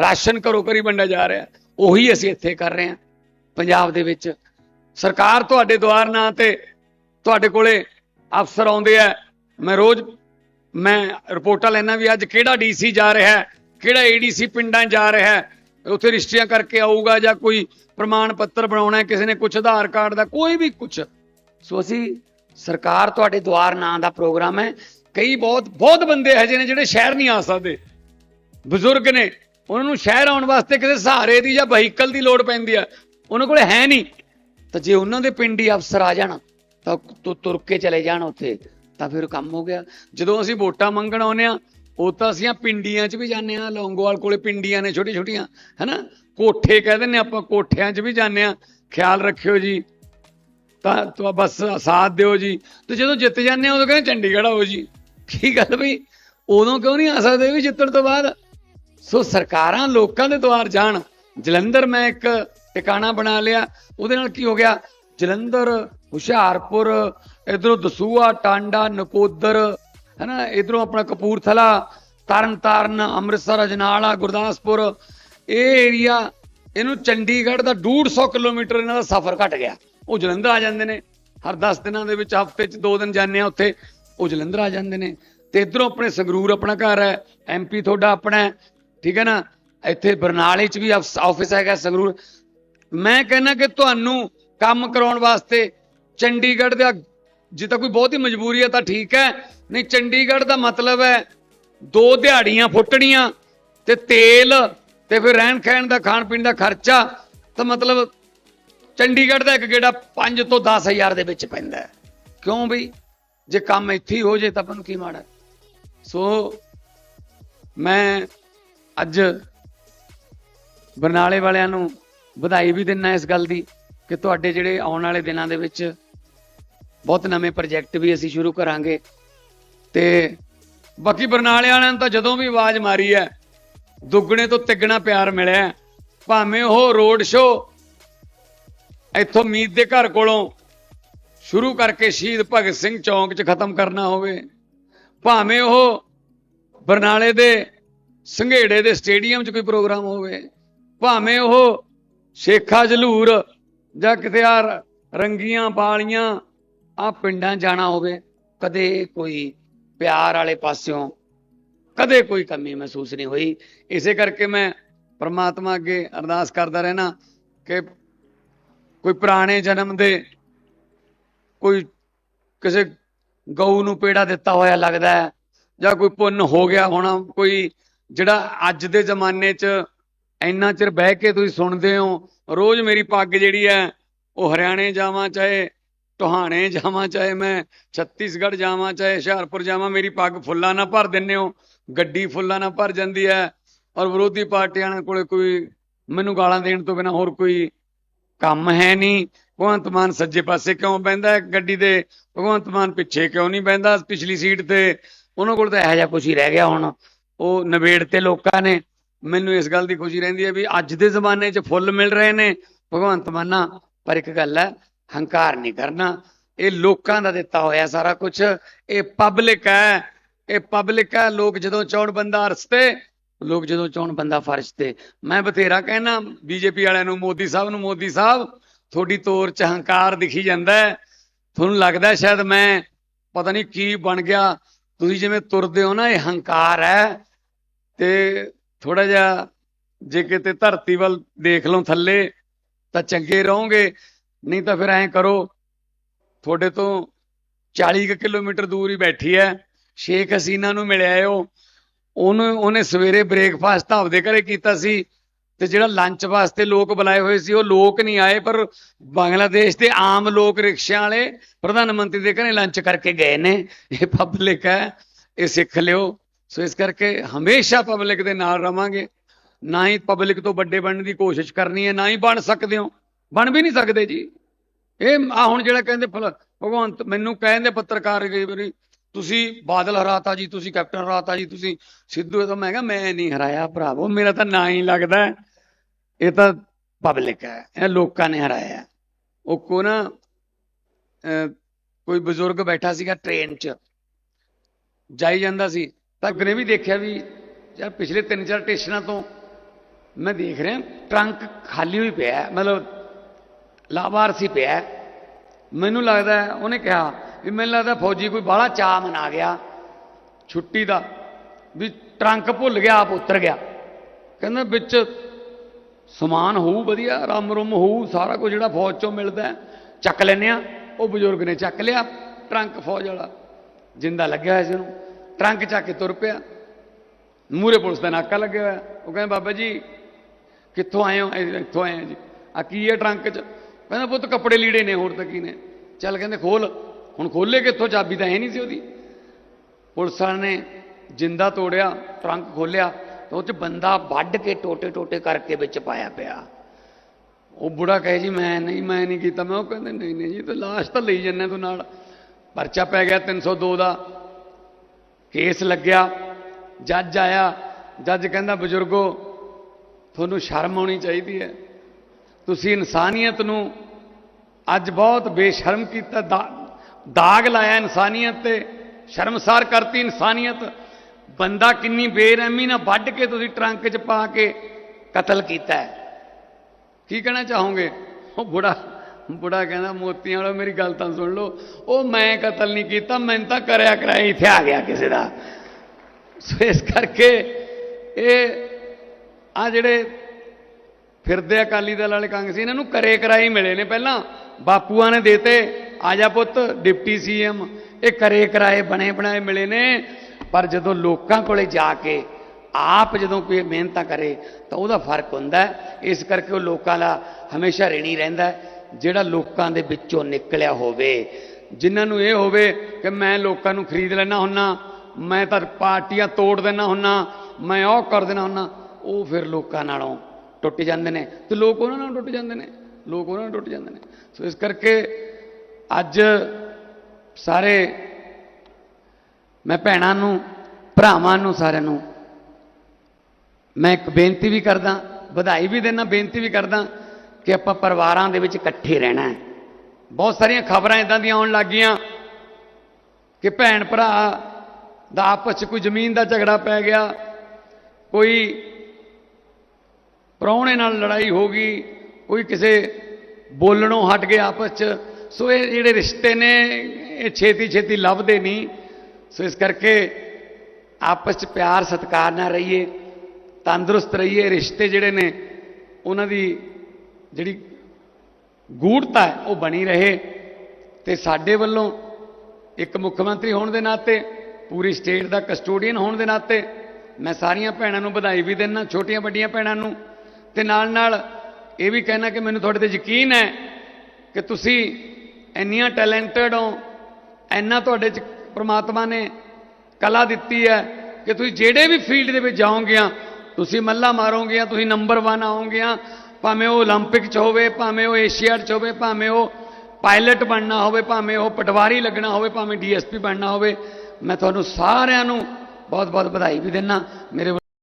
Ration ਘਰੋ ਘਰੀ ਵੰਡਿਆ ਜਾ ਰਿਹਾ। ਉਹੀ ਅਸੀਂ ਇੱਥੇ ਕਰ ਰਹੇ ਹਾਂ। ਪੰਜਾਬ ਦੇ ਵਿੱਚ ਸਰਕਾਰ ਤੁਹਾਡੇ ਦੁਆਰ ਨਾਂ ਤੇ ਤੁਹਾਡੇ ਕੋਲੇ ਅਫਸਰ ਆਉਂਦੇ ਆ। ਮੈਂ ਰੋਜ਼ ਮੈਂ ਰਿਪੋਰਟਾਂ ਲੈਣਾ ਵੀ ਅੱਜ ਕਿਹੜਾ ਡੀਸੀ ਜਾ ਰਿਹਾ ਹੈ, ਕਿਹੜਾ ਏਡੀਸੀ ਪਿੰਡਾਂ ਜਾ ਰਿਹਾ ਹੈ, ਉੱਥੇ ਰਿਸ਼ਤੀਆਂ ਕਰਕੇ ਆਊਗਾ ਜਾਂ ਕੋਈ ਪ੍ਰਮਾਣ ਪੱਤਰ ਬਣਾਉਣਾ ਕਿਸੇ ਨੇ ਕੁਝ ਆਧਾਰ ਕਾਰਡ ਦਾ, ਕੋਈ ਵੀ ਕੁਝ ਸੋ ਅਸੀਂ ਸਰਕਾਰ ਤੁਹਾਡੇ ਦੁਆਰ ਨਾਂ ਦਾ ਪ੍ਰੋਗਰਾਮ ਹੈ। ਕਈ ਬਹੁਤ ਬਹੁਤ ਬੰਦੇ ਇਹੋ ਜਿਹੇ ਨੇ ਜਿਹੜੇ ਸ਼ਹਿਰ ਨਹੀਂ ਆ ਸਕਦੇ। ਬਜ਼ੁਰਗ ਨੇ ਉਹਨਾਂ ਨੂੰ ਸ਼ਹਿਰ ਆਉਣ ਵਾਸਤੇ ਕਿਸੇ ਸਹਾਰੇ ਦੀ ਜਾਂ ਵਹੀਕਲ ਦੀ ਲੋੜ ਪੈਂਦੀ ਆ। ਉਹਨਾਂ ਕੋਲ ਹੈ ਨਹੀਂ। ਤਾਂ ਜੇ ਉਹਨਾਂ ਦੇ ਪਿੰਡ ਹੀ ਅਫਸਰ ਆ ਜਾਣ, ਤਾਂ ਤੁ- ਤੁਰ ਕੇ ਚਲੇ ਜਾਣ ਉੱਥੇ, ਤਾਂ ਫਿਰ ਕੰਮ ਹੋ ਗਿਆ। ਜਦੋਂ ਅਸੀਂ ਵੋਟਾਂ ਮੰਗਣ ਆਉਂਦੇ ਆ ਉਹ ਤਾਂ ਅਸੀਂ ਪਿੰਡੀਆਂ 'ਚ ਵੀ ਜਾਂਦੇ ਆ ਲੌਂਗੋਵਾਲ ਕੋਲੇ ਪਿੰਡੀਆਂ ਨੇ ਛੋਟੀ ਛੋਟੀਆਂ ਹੈਨਾ? ਕੋਠੇ ਕਹਿ ਦਿੰਦੇ ਆਪਾਂ, ਕੋਠਿਆਂ 'ਚ ਵੀ ਜਾਂਦੇ ਆ ਖਿਆਲ ਰੱਖਿਓ ਜੀ। ਤਾਂ ਤੂੰ ਬਸ ਸਾਥ ਦਿਓ ਜੀ। ਤੇ ਜਦੋਂ ਜਿੱਤ ਜਾਂਦੇ ਆ ਉਦੋਂ ਕਹਿੰਦੇ ਚੰਡੀਗੜ੍ਹ ਆਓ ਜੀ। ਕੀ ਗੱਲ ਬਈ? ਉਦੋਂ ਕਿਉਂ ਨਹੀਂ ਆ ਸਕਦੇ ਵੀ ਜਿੱਤਣ ਤੋਂ ਬਾਅਦ? ਸੋ ਸਰਕਾਰਾਂ ਲੋਕਾਂ ਦੇ ਦੁਆਰ ਜਾਣ। ਜਲੰਧਰ ਮੈਂ ਇੱਕ ਟਿਕਾਣਾ ਬਣਾ ਲਿਆ। ਉਹਦੇ ਨਾਲ ਕੀ ਹੋ ਗਿਆ? ਜਲੰਧਰ, ਹੁਸ਼ਿਆਰਪੁਰ, ਇਧਰੋਂ ਦਸੂਆ ਟਾਂਡਾ, ਨਕੋਦਰ, ਹੈਨਾ, ਇਧਰੋਂ ਆਪਣਾ ਕਪੂਰਥਲਾ, ਤਰਨਤਾਰਨ, ਅੰਮ੍ਰਿਤਸਰ, ਅਜਨਾਲਾ, ਗੁਰਦਾਸਪੁਰ। ਇਹ ਏਰੀਆ ਇਹਨੂੰ ਚੰਡੀਗੜ੍ਹ ਦਾ 150 ਕਿਲੋਮੀਟਰ ਇਹਨਾਂ ਦਾ ਸਫ਼ਰ ਘਟ ਗਿਆ। ਉਹ ਜਲੰਧਰ ਆ ਜਾਂਦੇ ਨੇ। ਹਰ 10 ਦਿਨਾਂ ਦੇ ਵਿੱਚ ਹਫ਼ਤੇ 'ਚ 2 ਦਿਨ ਜਾਂਦੇ ਆ ਉੱਥੇ। ਉਹ ਜਲੰਧਰ ਆ ਜਾਂਦੇ ਨੇ। ਤੇ ਇਧਰੋਂ ਆਪਣੇ ਸੰਗਰੂਰ ਆਪਣਾ ਘਰ ਹੈ। ਐਮਪੀ ਤੁਹਾਡਾ ਆਪਣਾ ਠੀਕ ਹੈ ਨਾ? ਇੱਥੇ ਬਰਨਾਲੇ 'ਚ ਵੀ ਆਫਿਸ ਹੈਗਾ ਸੰਗਰੂਰ। ਮੈਂ ਕਹਿੰਦਾ ਕਿ ਤੁਹਾਨੂੰ ਕੰਮ ਕਰਾਉਣ ਵਾਸਤੇ ਚੰਡੀਗੜ੍ਹ ਦਾ ਜੇ ਤਾਂ ਕੋਈ ਬਹੁਤ ਹੀ ਮਜਬੂਰੀ ਹੈ ਤਾਂ ਠੀਕ ਹੈ। ਨਹੀਂ, ਚੰਡੀਗੜ੍ਹ ਦਾ ਮਤਲਬ ਹੈ ਦੋ ਦਿਹਾੜੀਆਂ ਫੁੱਟਣੀਆਂ ਤੇ ਤੇਲ ਤੇ ਫਿਰ ਰਹਿਣ ਖਹਿਣ ਦਾ ਖਾਣ ਪੀਣ ਦਾ ਖਰਚਾ। ਤਾਂ ਮਤਲਬ ਚੰਡੀਗੜ੍ਹ ਦਾ ਇੱਕ ਗੇੜਾ 5 ਤੋਂ 10000 ਦੇ ਵਿੱਚ ਪੈਂਦਾ ਕਿਉਂ ਬਈ? ਜੇ ਕੰਮ ਇੱਥੇ ਹੀ ਹੋ ਜੇ ਤਾਂ ਆਪਾਂ ਨੂੰ ਕੀ ਮਾੜਾ ਸੋ ਮੈਂ ਅੱਜ ਬਰਨਾਲੇ ਵਾਲਿਆਂ ਨੂੰ ਵਧਾਈ ਵੀ ਦਿੰਨਾ ਇਸ ਗੱਲ ਦੀ ਕਿ ਤੁਹਾਡੇ ਜਿਹੜੇ ਆਉਣ ਵਾਲੇ ਦਿਨਾਂ ਦੇ ਵਿੱਚ ਬਹੁਤ ਨਵੇਂ ਪ੍ਰੋਜੈਕਟ ਵੀ ਅਸੀਂ ਸ਼ੁਰੂ ਕਰਾਂਗੇ। ਤੇ ਬਾਕੀ ਬਰਨਾਲੇ ਵਾਲਿਆਂ ਨੂੰ ਤਾਂ ਜਦੋਂ ਵੀ ਆਵਾਜ਼ ਮਾਰੀ ਹੈ ਦੁੱਗਣੇ ਤੋਂ ਤਿੱਗਣਾ ਪਿਆਰ ਮਿਲਿਆ ਭਾਵੇਂ ਉਹ ਰੋਡ ਸ਼ੋਅ ਇੱਥੋਂ ਮੀਤ ਦੇ ਘਰ ਕੋਲੋਂ ਸ਼ੁਰੂ ਕਰਕੇ ਸ਼ਹੀਦ ਭਗਤ ਸਿੰਘ ਚੌਂਕ 'ਚ ਖਤਮ ਕਰਨਾ ਹੋਵੇ, ਭਾਵੇਂ ਉਹ ਬਰਨਾਲੇ ਦੇ ਸੰਘੇੜੇ ਦੇ ਸਟੇਡੀਅਮ 'ਚ ਕੋਈ ਪ੍ਰੋਗਰਾਮ ਹੋਵੇ, ਭਾਵੇਂ ਉਹ ਸ਼ੇਖਾ ਜਲੂਰ ਜਾਂ ਕਿਤੇ ਆ ਰੰਗੀਆਂ ਬਾਲੀਆਂ ਆ ਪਿੰਡਾਂ ਜਾਣਾ ਹੋਵੇ, ਕਦੇ ਕੋਈ ਪਿਆਰ ਵਾਲੇ ਪਾਸਿਓਂ ਕਦੇ ਕੋਈ ਕਮੀ ਮਹਿਸੂਸ ਨਹੀਂ ਹੋਈ। ਇਸੇ ਕਰਕੇ ਮੈਂ ਪਰਮਾਤਮਾ ਅੱਗੇ ਅਰਦਾਸ ਕਰਦਾ ਰਹਿਣਾ ਕਿ ਕੋਈ ਪੁਰਾਣੇ ਜਨਮ ਦੇ ਕੋਈ ਕਿਸੇ ਗਊ ਨੂੰ ਪੇੜਾ ਦਿੱਤਾ ਹੋਇਆ ਲੱਗਦਾ ਹੈ ਜਾਂ ਕੋਈ ਪੁੰਨ ਹੋ ਗਿਆ ਹੋਣਾ, ਕੋਈ ਜਿਹੜਾ ਅੱਜ ਦੇ ਜ਼ਮਾਨੇ 'ਚ ਇੰਨਾ ਚਿਰ ਬਹਿ ਕੇ ਤੁਸੀਂ ਸੁਣਦੇ ਹੋ, ਰੋਜ਼ ਮੇਰੀ ਪੱਗ ਜਿਹੜੀ ਹੈ, ਉਹ ਹਰਿਆਣੇ ਜਾਵਾਂ, ਚਾਹੇ ਟੋਹਾਣੇ ਜਾਵਾਂ, ਚਾਹੇ ਮੈਂ ਛੱਤੀਸਗੜ੍ਹ ਜਾਵਾਂ, ਚਾਹੇ ਹੁਸ਼ਿਆਰਪੁਰ ਜਾਵਾਂ, ਮੇਰੀ ਪੱਗ ਫੁੱਲਾਂ ਨਾਲ ਭਰ ਦਿੰਨੇ ਹੋ, ਗੱਡੀ ਫੁੱਲਾਂ ਨਾਲ ਭਰ ਜਾਂਦੀ ਹੈ ਔਰ ਵਿਰੋਧੀ ਪਾਰਟੀਆਂ ਦੇ ਕੋਲੇ ਕੋਈ ਮੈਨੂੰ ਗਾਲਾਂ ਦੇਣ ਤੋਂ ਬਿਨਾ ਹੋਰ ਕੋਈ ਕੰਮ ਹੈ ਨਹੀਂ। ਭਗਵੰਤ ਮਾਨ ਸੱਜੇ ਪਾਸੇ ਕਿਉਂ ਬਹਿੰਦਾ ਗੱਡੀ ਦੇ? ਭਗਵੰਤ ਮਾਨ ਪਿੱਛੇ ਕਿਉਂ ਨਹੀਂ ਬਹਿੰਦਾ? ਪਿਛਲੀ ਸੀਟ ਤੇ ਉਹਨਾਂ ਕੋਲ ਤਾਂ ਇਹੋ ਜਿਹਾ ਕੁਝ ਹੀ ਰਹਿ ਗਿਆ ਹੁਣ। ਉਹ ਨਵੇੜ ਤੇ ਲੋਕਾਂ ਨੇ। ਮੈਨੂੰ ਇਸ ਗੱਲ ਦੀ ਖੁਸ਼ੀ ਰਹਿੰਦੀ ਹੈ ਵੀ ਅੱਜ ਦੇ ਜ਼ਮਾਨੇ 'ਚ ਫੁੱਲ ਮਿਲ ਰਹੇ ਨੇ। ਭਗਵੰਤ ਮਾਨਾ ਪਰ ਇੱਕ ਗੱਲ ਹੈ, ਹੰਕਾਰ ਨਹੀਂ ਕਰਨਾ। ਇਹ ਲੋਕਾਂ ਦਾ ਦਿੱਤਾ ਹੋਇਆ ਸਾਰਾ ਕੁਝ ਇਹ ਪਬਲਿਕ ਹੈ। ਇਹ ਪਬਲਿਕ ਹੈ। ਲੋਕ ਜਦੋਂ ਚਾਹਣ ਬੰਦਾ ਅਰਸ ਤੇ ਲੋਕ ਜਦੋਂ ਚਾਹਣ ਬੰਦਾ ਫਰਸ਼ ਤੇ। ਮੈਂ ਬਥੇਰਾ ਕਹਿਣਾ ਬੀਜੇਪੀ ਵਾਲਿਆਂ ਨੂੰ, ਮੋਦੀ ਸਾਹਿਬ ਨੂੰ, ਮੋਦੀ ਸਾਹਿਬ, ਤੁਹਾਡੀ ਤੋਰ ਚ ਹੰਕਾਰ ਦਿਖੀ ਜਾਂਦਾ ਹੈ। ਤੁਹਾਨੂੰ ਲੱਗਦਾ ਸ਼ਾਇਦ ਮੈਂ, ਪਤਾ ਨਹੀਂ ਕੀ ਬਣ ਗਿਆ। ਤੁਸੀਂ ਜਿਵੇਂ ਤੁਰਦੇ ਹੋ ਨਾ, ਇਹ ਹੰਕਾਰ ਹੈ। ਤੇ ਥੋੜਾ ਜਿਹਾ ਜੇ ਕਿਤੇ ਧਰਤੀ ਵੱਲ ਦੇਖ ਲਓ ਥੱਲੇ, ਤਾਂ ਚੰਗੇ ਰਹੋਗੇ। ਨਹੀਂ ਤਾਂ ਫਿਰ ਐਂ ਕਰੋ, ਤੁਹਾਡੇ ਤੋਂ 40 ਕੁ ਕਿਲੋਮੀਟਰ ਦੂਰ ਹੀ ਬੈਠੀ ਹੈ ਸ਼ੇਖ ਹਸੀਨਾ ਨੂੰ ਮਿਲਿਆ ਉਹ। ਉਹਨੂੰ, ਉਹਨੇ ਸਵੇਰੇ ਬ੍ਰੇਕਫਾਸਟ ਤਾਂ ਆਪਦੇ ਘਰੇ ਕੀਤਾ ਸੀ ਤੇ ਜਿਹੜਾ ਲੰਚ ਵਾਸਤੇ ਲੋਕ ਬੁਲਾਏ ਹੋਏ ਸੀ, ਉਹ ਲੋਕ ਨਹੀਂ ਆਏ, ਪਰ ਬੰਗਲਾਦੇਸ਼ ਦੇ ਆਮ ਲੋਕ ਰਿਕਸ਼ਿਆਂ ਵਾਲੇ ਪ੍ਰਧਾਨ ਮੰਤਰੀ ਦੇ ਘਰੇ ਲੰਚ ਕਰਕੇ ਗਏ ਨੇ। ਇਹ ਪਬਲਿਕ ਹੈ ਇਹ ਸਿੱਖ ਲਿਓ। ਸੋ ਇਸ ਕਰਕੇ ਹਮੇਸ਼ਾ ਪਬਲਿਕ ਦੇ ਨਾਲ ਰਵਾਂਗੇ। ਨਾ ਹੀ ਪਬਲਿਕ ਤੋਂ ਵੱਡੇ ਬਣਨ ਦੀ ਕੋਸ਼ਿਸ਼ ਕਰਨੀ ਹੈ ਨਾ ਹੀ ਬਣ ਸਕਦੇ ਹੋ। ਬਣ ਵੀ ਨਹੀਂ ਸਕਦੇ ਜੀ। ਇਹ ਆ ਹੁਣ ਜਿਹੜਾ ਕਹਿੰਦੇ ਫਲ- ਭਗਵੰਤ ਮੈਨੂੰ ਕਹਿੰਦੇ ਪੱਤਰਕਾਰ ਕਈ ਤੁਸੀਂ ਬਾਦਲ ਹਰਾਤਾ ਜੀ ਤੁਸੀਂ ਕੈਪਟਨ ਹਰਾਤਾ ਜੀ ਤੁਸੀਂ ਸਿੱਧੂ ਤਾਂ ਮੈਂ ਕਿਹਾ ਮੈਂ ਨਹੀਂ ਹਰਾਇਆ ਭਰਾਵੋ ਮੇਰਾ ਤਾਂ ਨਾਂ ਹੀ ਲੱਗਦਾ ਇਹ ਤਾਂ ਪਬਲਿਕ ਹੈ ਇਹ ਲੋਕਾਂ ਨੇ ਹਰਾਇਆ। ਉਹ ਕੋ ਨਾ ਅਹ, ਕੋਈ ਬਜ਼ੁਰਗ ਬੈਠਾ ਸੀਗਾ ਟ੍ਰੇਨ 'ਚ ਜਾਈ ਜਾਂਦਾ ਸੀ। ਤਾਂ ਅਗਨੇ ਵੀ ਦੇਖਿਆ ਵੀ ਯਾਰ ਪਿਛਲੇ ਤਿੰਨ ਚਾਰ ਸਟੇਸ਼ਨਾਂ ਤੋਂ ਮੈਂ ਦੇਖ ਰਿਹਾ, ਟਰੰਕ ਖਾਲੀ ਹੋਈ ਪਿਆ, ਮਤਲਬ ਲਾਵਾਰਸੀ ਪਿਆ। ਮੈਨੂੰ ਲੱਗਦਾ ਉਹਨੇ ਕਿਹਾ ਵੀ ਮੈਨੂੰ ਲੱਗਦਾ ਫੌਜੀ ਕੋਈ ਬਾਹਲਾ ਚਾਹ ਮਨਾ ਗਿਆ ਛੁੱਟੀ ਦਾ, ਵੀ ਟਰੰਕ ਭੁੱਲ ਗਿਆ, ਆਪ ਉਤਰ ਗਿਆ। ਕਹਿੰਦਾ ਵਿੱਚ ਸਮਾਨ ਹੋਊ ਵਧੀਆ, ਰਮ ਰੁਮ ਹੋਊ, ਸਾਰਾ ਕੁਝ ਜਿਹੜਾ ਫੌਜ ਚੋਂ ਮਿਲਦਾ ਚੱਕ ਲੈਨੇ ਆ ਉਹ ਬਜ਼ੁਰਗ ਨੇ ਚੱਕ ਲਿਆ, ਟਰੰਕ ਫੌਜ ਵਾਲਾ ਜਿੰਦਾ ਲੱਗਿਆ ਹੋਇਆ ਸੀ ਉਹਨੂੰ। ਟਰੰਕ ਚੱਕ ਕੇ ਤੁਰ ਪਿਆ। ਮੂਰੇ ਪੁਲਿਸ ਦਾ ਨਾਕਾ ਲੱਗਿਆ ਹੋਇਆ। ਉਹ ਕਹਿੰਦੇ, ਬਾਬਾ ਜੀ, ਕਿੱਥੋਂ ਆਏ ਹੋ? ਇੱਥੋਂ ਆਏ ਹਾਂ ਜੀ। ਆ ਕੀ ਹੈ ਟਰੰਕ 'ਚ? ਕਹਿੰਦਾ, ਪੁੱਤ, ਕੱਪੜੇ ਲੀੜੇ ਨੇ, ਹੋਰ ਤਾਂ ਕੀ ਨੇ। ਚੱਲ ਕਹਿੰਦੇ, ਖੋਲ। ਹੁਣ ਖੋਲੇ ਕਿੱਥੋਂ? ਚਾਬੀ ਤਾਂ ਹੈ ਨਹੀਂ ਸੀ ਉਹਦੀ। ਪੁਲਿਸ ਵਾਲਿਆਂ ਨੇ ਜਿੰਦਾ ਤੋੜਿਆ, ਟਰੰਕ ਖੋਲਿਆ ਤੇ ਉਹ 'ਚ ਬੰਦਾ ਵੱਢ ਕੇ ਟੋਟੇ ਟੋਟੇ ਕਰਕੇ ਵਿੱਚ ਪਾਇਆ ਪਿਆ। ਉਹ ਬੁੜਾ ਕਹੇ ਜੀ, ਮੈਂ ਨਹੀਂ ਮੈਂ ਨਹੀਂ ਕੀਤਾ। ਮੈਂ ਉਹ ਕਹਿੰਦੇ, ਨਹੀਂ ਨਹੀਂ ਜੀ ਤੇ ਲਾਸ਼ ਤਾਂ ਲਈ ਜੰਨੇ ਤੂੰ ਨਾਲ। ਪਰਚਾ ਪੈ ਗਿਆ 302 ਦਾ। ਕੇਸ ਲੱਗਿਆ, ਜੱਜ ਆਇਆ, ਜੱਜ ਕਹਿੰਦਾ, ਬਜ਼ੁਰਗੋ, ਤੁਹਾਨੂੰ ਸ਼ਰਮ ਆਉਣੀ ਚਾਹੀਦੀ ਹੈ। ਤੁਸੀਂ ਇਨਸਾਨੀਅਤ ਨੂੰ ਅੱਜ ਬਹੁਤ ਬੇਸ਼ਰਮ ਕੀਤਾ ਦਾਗ ਲਾਇਆ ਇਨਸਾਨੀਅਤ ਤੇ, ਸ਼ਰਮਸਾਰ ਕਰਤੀ ਇਨਸਾਨੀਅਤ। ਬੰਦਾ ਕਿੰਨੀ ਬੇਰਹਿਮੀ ਨਾਲ ਵੱਢ ਕੇ ਤੁਸੀਂ ਟਰੰਕ 'ਚ ਪਾ ਕੇ ਕਤਲ ਕੀਤਾ ਕੀ ਕਹਿਣਾ ਚਾਹੋਗੇ? ਉਹ ਬੁੜਾ ਬੁੜਾ ਕਹਿੰਦਾ, ਮੋਤੀਆਂ ਵਾਲਾ, ਮੇਰੀ ਗੱਲ ਤਾਂ ਸੁਣ ਲਓ। ਉਹ ਮੈਂ ਕਤਲ ਨਹੀਂ ਕੀਤਾ ਮੈਂ ਤਾਂ ਕਰਿਆ ਕਰਾਇਆ ਇੱਥੇ ਆ ਗਿਆ ਕਿਸੇ ਦਾ। ਸੋ ਇਸ ਕਰਕੇ ਇਹ ਆ ਜਿਹੜੇ ਫਿਰਦੇ ਅਕਾਲੀ ਦਲ ਵਾਲੇ ਕਾਂਗਰਸੀ, ਇਹਨਾਂ ਨੂੰ ਕਰੇ ਕਰਾਈ ਮਿਲੇ ਨੇ ਪਹਿਲਾਂ। ਬਾਪੂਆਂ ਨੇ ਦੇਤੇ, ਆ ਜਾ ਪੁੱਤ, ਡਿਪਟੀ ਸੀਐਮ। ਇਹ ਕਰੇ ਕਰਾਏ, ਬਣੇ ਬਣਾਏ ਮਿਲੇ ਨੇ। ਪਰ ਜਦੋਂ ਲੋਕਾਂ ਕੋਲੇ ਜਾ ਕੇ ਆਪ ਜਦੋਂ ਕੋਈ ਮਿਹਨਤਾਂ ਕਰੇ, ਤਾਂ ਉਹਦਾ ਫ਼ਰਕ ਹੁੰਦਾ। ਇਸ ਕਰਕੇ ਉਹ ਲੋਕਾਂ ਦਾ ਹਮੇਸ਼ਾ ਰਣੀ ਰਹਿੰਦਾ। ਜਿਹੜਾ ਲੋਕਾਂ ਦੇ ਵਿੱਚੋਂ ਨਿਕਲਿਆ ਹੋਵੇ, ਜਿਨ੍ਹਾਂ ਨੂੰ ਇਹ ਹੋਵੇ ਕਿ ਮੈਂ ਲੋਕਾਂ ਨੂੰ ਖਰੀਦ ਲੈਣਾ ਹੁੰਨਾ, ਮੈਂ ਤਾਂ ਪਾਰਟੀਆਂ ਤੋੜ ਦੇਣਾ ਹੁੰਨਾ, ਮੈਂ ਉਹ ਕਰ ਦੇਣਾ ਹੁੰਨਾ, ਉਹ ਫਿਰ ਲੋਕਾਂ ਨਾਲੋਂ ਟੁੱਟ ਜਾਂਦੇ ਨੇ। ਤੇ ਲੋਕ ਉਹਨਾਂ ਨਾਲ ਟੁੱਟ ਜਾਂਦੇ ਨੇ, ਲੋਕ ਉਹਨਾਂ ਨਾਲ ਟੁੱਟ ਜਾਂਦੇ ਨੇ। ਸੋ ਇਸ ਕਰਕੇ ਅੱਜ ਸਾਰੇ ਮੈਂ ਭੈਣਾਂ ਨੂੰ, ਭਰਾਵਾਂ ਨੂੰ ਸਾਰਿਆਂ ਨੂੰ ਮੈਂ ਇੱਕ ਬੇਨਤੀ ਵੀ ਕਰਦਾ, ਵਧਾਈ ਵੀ ਦੇਣਾ ਬੇਨਤੀ ਵੀ ਕਰਦਾ ਕਿ ਆਪਾਂ ਪਰਿਵਾਰਾਂ ਦੇ ਵਿੱਚ ਇਕੱਠੇ ਰਹਿਣਾ ਹੈ। ਬਹੁਤ ਸਾਰੀਆਂ ਖਬਰਾਂ ਇਦਾਂ ਦੀਆਂ ਆਉਣ ਲੱਗੀਆਂ ਕਿ ਭੈਣ ਭਰਾ ਦਾ ਆਪਸ 'ਚ ਕੋਈ ਜ਼ਮੀਨ ਦਾ ਝਗੜਾ ਪੈ ਗਿਆ, ਕੋਈ ਪ੍ਰਾਹੁਣੇ ਨਾਲ ਲੜਾਈ ਹੋ ਗਈ, ਕੋਈ ਕਿਸੇ ਬੋਲਣੋਂ ਹਟ ਗਿਆ ਆਪਸ 'ਚ। ਸੋ ਇਹ ਜਿਹੜੇ ਰਿਸ਼ਤੇ ਨੇ, ਇਹ ਛੇਤੀ ਛੇਤੀ ਲੱਭਦੇ ਨਹੀਂ। ਸੋ ਇਸ ਕਰਕੇ ਆਪਸ 'ਚ ਪਿਆਰ ਸਤਿਕਾਰ ਨਾਲ ਰਹੀਏ, ਤੰਦਰੁਸਤ ਰਹੀਏ। ਰਿਸ਼ਤੇ ਜਿਹੜੇ ਨੇ, ਉਹਨਾਂ ਦੀ ਜਿਹੜੀ ਗੂੜਤਾ ਹੈ, ਉਹ ਬਣੀ ਰਹੇ ਤੇ ਸਾਡੇ ਵੱਲੋਂ ਇੱਕ ਮੁੱਖ ਮੰਤਰੀ ਹੋਣ ਦੇ ਨਾਤੇ, ਪੂਰੀ ਸਟੇਟ ਦਾ ਕਸਟੋਡੀਅਨ ਹੋਣ ਦੇ ਨਾਤੇ, ਮੈਂ ਸਾਰੀਆਂ ਭੈਣਾਂ ਨੂੰ ਵਧਾਈ ਵੀ ਦਿੰਦਾ, ਛੋਟੀਆਂ ਵੱਡੀਆਂ ਭੈਣਾਂ ਨੂੰ। ਤੇ ਨਾਲ ਨਾਲ ਇਹ ਵੀ ਕਹਿਣਾ ਕਿ ਮੈਨੂੰ ਤੁਹਾਡੇ ਤੇ ਯਕੀਨ ਹੈ ਕਿ ਤੁਸੀਂ ਇੰਨੀਆਂ ਟੈਲੈਂਟਡ ਹੋ, ਇੰਨਾ ਤੁਹਾਡੇ ਚ ਪ੍ਰਮਾਤਮਾ ਨੇ ਕਲਾ ਦਿੱਤੀ ਹੈ ਕਿ ਤੁਸੀਂ ਜਿਹੜੇ ਵੀ ਫੀਲਡ ਦੇ ਵਿੱਚ ਜਾਓਗੇ ਤੁਸੀਂ ਮੱਲਾ ਮਾਰੋਗੀਆਂ, ਤੁਸੀਂ ਨੰਬਰ 1 ਆਓਗੇ ਭਾਵੇਂ ਉਹ 올림픽 ਚ ਹੋਵੇ ਭਾਵੇਂ ਉਹ ਏਸ਼ੀਆਡ ਚ ਹੋਵੇ ਭਾਵੇਂ ਉਹ ਪਾਇਲਟ ਬਣਨਾ ਹੋਵੇ ਭਾਵੇਂ ਉਹ ਪਟਵਾਰੀ ਲੱਗਣਾ ਹੋਵੇ ਭਾਵੇਂ ਡੀਐਸਪੀ ਬਣਨਾ ਹੋਵੇ ਮੈਂ ਤੁਹਾਨੂੰ ਸਾਰਿਆਂ ਨੂੰ ਬਹੁਤ ਬਹੁਤ ਵਧਾਈ ਵੀ ਦਿੰਦਾ ਮੇਰੇ ਵੱਲੋਂ